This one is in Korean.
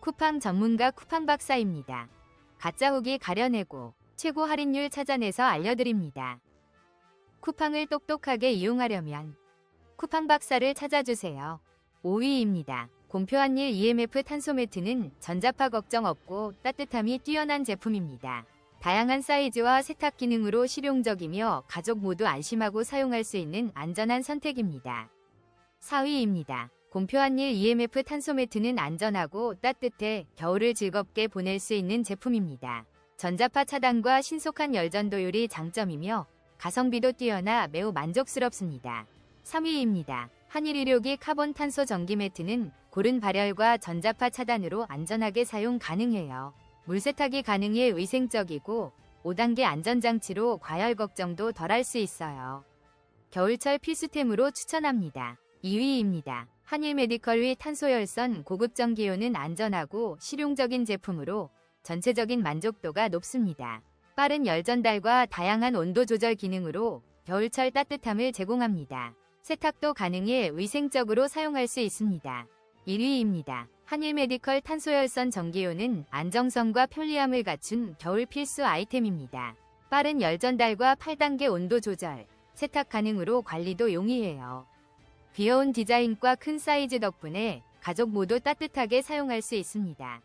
쿠팡 전문가 쿠팡 박사입니다. 가짜 후기 가려내고 최고 할인율 찾아내서 알려드립니다. 쿠팡을 똑똑하게 이용하려면 쿠팡 박사를 찾아주세요. 5위입니다. 공표한 일 EMF 탄소 매트는 전자파 걱정 없고 따뜻함이 뛰어난 제품입니다. 다양한 사이즈와 세탁 기능으로 실용적이며 가족 모두 안심하고 사용할 수 있는 안전한 선택입니다. 4위입니다. 공표한 일 EMF 탄소 매트는 안전하고 따뜻해 겨울을 즐겁게 보낼 수 있는 제품입니다. 전자파 차단과 신속한 열전도율이 장점이며 가성비도 뛰어나 매우 만족스럽습니다. 3위입니다. 한일의료기 카본 탄소 전기 매트는 고른 발열과 전자파 차단으로 안전하게 사용 가능해요. 물세탁이 가능해 위생적이고 5단계 안전장치로 과열 걱정도 덜 할 수 있어요. 겨울철 필수템으로 추천합니다. 2위입니다. 한일 메디컬 위 탄소열선 고급 전기요는 안전하고 실용적인 제품으로 전체적인 만족도가 높습니다. 빠른 열 전달과 다양한 온도 조절 기능으로 겨울철 따뜻함을 제공합니다. 세탁도 가능해 위생적으로 사용할 수 있습니다. 1위입니다. 한일 메디컬 탄소열선 전기요는 안정성과 편리함을 갖춘 겨울 필수 아이템입니다. 빠른 열 전달과 8단계 온도 조절, 세탁 가능으로 관리도 용이해요. 귀여운 디자인과 큰 사이즈 덕분에 가족 모두 따뜻하게 사용할 수 있습니다.